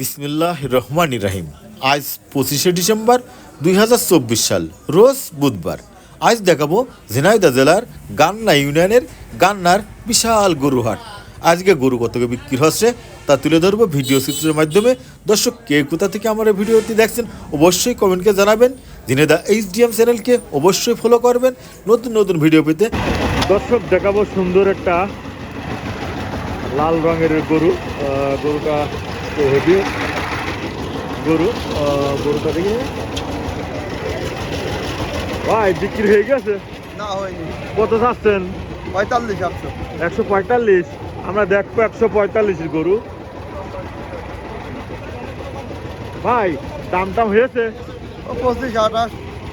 বিসমিল্লাহ রহমান রাহিম আজ পঁচিশে ডিসেম্বর দুই হাজার চব্বিশ সাল, রোজ বুধবার। আজ দেখাবো ঝিনাইদা জেলার গান্না ইউনিয়নের গান্নার বিশাল গরুহাট। আজকে গরু কতকে বিক্রি হচ্ছে তা তুলে ধরবো ভিডিও চিত্রের মাধ্যমে। দর্শক, কে কোথা থেকে আমার ভিডিওটি দেখছেন অবশ্যই কমেন্টকে জানাবেন। ঝিনাইদা এইচডিএম চ্যানেলকে অবশ্যই ফলো করবেন। নতুন নতুন ভিডিও পেতে দর্শক, দেখাবো সুন্দর একটা লাল রঙের গরু গরুটা তো হেভি গরু গরুটা দেখি। ভাই বিক্রি হয়ে গেছে? না হয়নি। কত চাচ্ছেন? পঁয়তাল্লিশ একশো একশো পঁয়তাল্লিশ? আমরা দেখব একশো পঁয়তাল্লিশের গরু। ভাই দাম টাম হয়েছে পঁচিশ আঠাশ।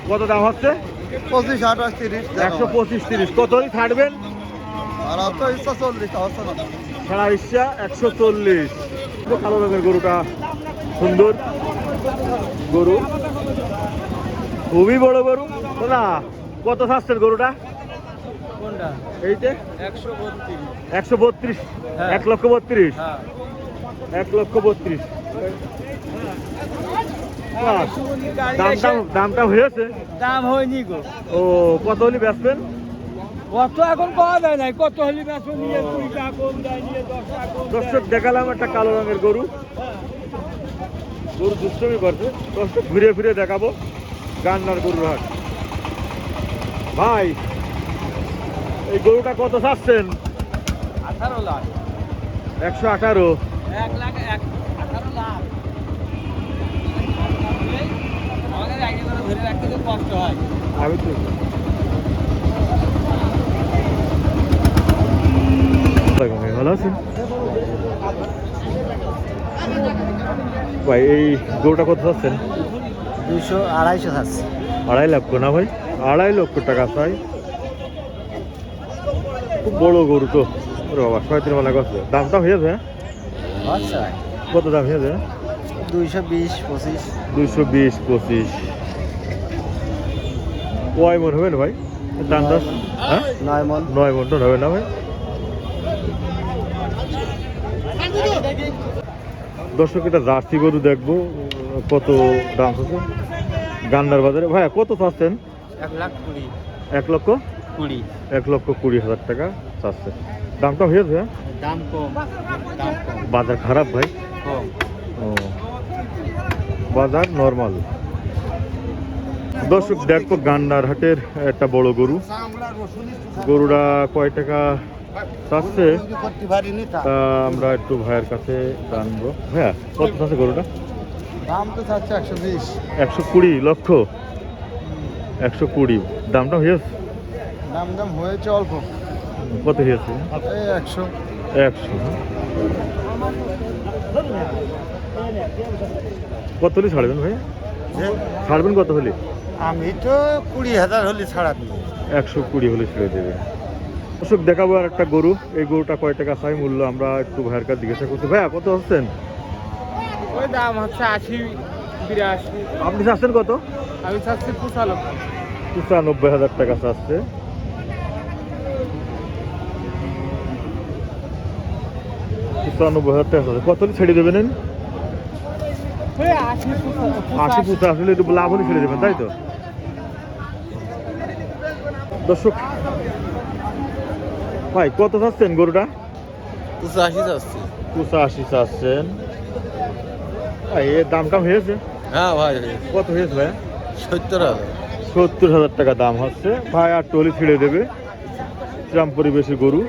কত দাম হচ্ছে? পঁচিশ আঠাশ তিরিশ একশো পঁচিশ তিরিশ। কত হলে ছাড়বেন? আর অত ইচ্ছা চল্লিশ সারা ইচ্ছা একশো চল্লিশ। কালো রঙের গরুটা সুন্দর। গরু। খুবই বড় গরু। না কত চাচ্ছেন গরুটা? একশো বত্রিশ। হ্যাঁ। এক লক্ষ বত্রিশ? হ্যাঁ। এক লক্ষ বত্রিশ। দামটা দামটা হয়েছে দাম হয়নি গো। ও কত হলে বেচবেন? কত এখন পাওয়া যায় নাই? কত হলি বেচো নিয়ে কুড়ি টাকা কম দেয় নিয়ে দশ টাকা কম দর্শক দেখালাম একটা কালো রঙের গরু। গরু দুষ্টমি করছে। দর্শক ঘুরে ফিরে দেখাবো গান্নার গরুর হাট। ভাই এই গরুটা কত চাচ্ছেন? আঠারো লাখ। একশো আঠারো। এক লাখ এক আঠারো লাখ। আমাদের আগে ধরে রাখতে খুব কষ্ট হয়। আমি তো ভালো আছেন? ভাই এই গরুটা কত চাচ্ছেন দুশো আড়াইশো আছে আড়াই লক্ষ না ভাই? আড়াই লক্ষ টাকা চাই খুব বড় গরু তো। ওরে বাবা ছয় তিন বেলা গেছে। দামটা হয়েছে হ্যাঁ? আচ্ছা। কত দাম হয়েছে দুইশো বিশ পঁচিশ। দুইশো বিশ পঁচিশ। কয় মন হবে না ভাই? দাম দশ হ্যাঁ? নয় মন। নয় মন টন হবে না ভাই। দর্শক এটা জার্সি গরু দেখব। কত দাম হচ্ছে গান্ডার বাজারে। ভাইয়া কত চাচ্ছেন? এক লক্ষ? কুড়ি। এক লক্ষ কুড়ি হাজার টাকা চাচ্ছে। দামটা হয়েছে হ্যাঁ? দাম কম। বাজার খারাপ ভাই? ও। বাজার নর্মাল। দর্শক দেখব গান্ডার হাটের একটা বড় গরু। গরুটা কয় টাকা চাচ্ছে আমরা একটু ভাইয়ের কাছে জানব। ভাইয়া কত চাচ্ছে গরুটা? দাম তো চাচ্ছে একশো বিশ। একশো কুড়ি লক্ষ। একশো কুড়ি। দামটা হয়েছে? দাম দাম হয়েছে অল্প। কত হয়েছে? একশো। একশো। কত হলে ছাড়বেন ভাই ছাড়বেন কত হলে? আমি তো কুড়ি হাজার হলে ছাড়া একশো কুড়ি হলে ছেড়ে দেবে। অশোক দেখাবো আর একটা গরু। এই গরুটা কয় টাকা চাই মূল্য? আমরা একটু ভাইয়ের কাছে জিজ্ঞাসা করছি। ভাইয়া কত হচ্ছেন ওই দাম হচ্ছে আশি বিরাশি। আপনি চাচ্ছেন কত? আমি চাচ্ছি পঁচানব্বই। হাজার টাকা চাচ্ছে। পঁচানব্বই হাজার টাকা চাচ্ছে। কত ছেড়ে দেবেন? আশি আশি আসলে একটু লাভ হলে ছেড়ে দেবেন তাই তো? দর্শক ভাই কত চাচ্ছেন গরুটা? পঁচাশি চাচ্ছি পঁচাশি চাচ্ছেন ভাই এর দাম টাম হয়েছে? হ্যাঁ ভাই কত হয়েছে ভাই? সত্তর হাজার। সত্তর হাজার টাকা দাম হচ্ছে। ভাই আর টলি ছিঁড়ে দেবে। গ্রাম পরিবেশে গরু।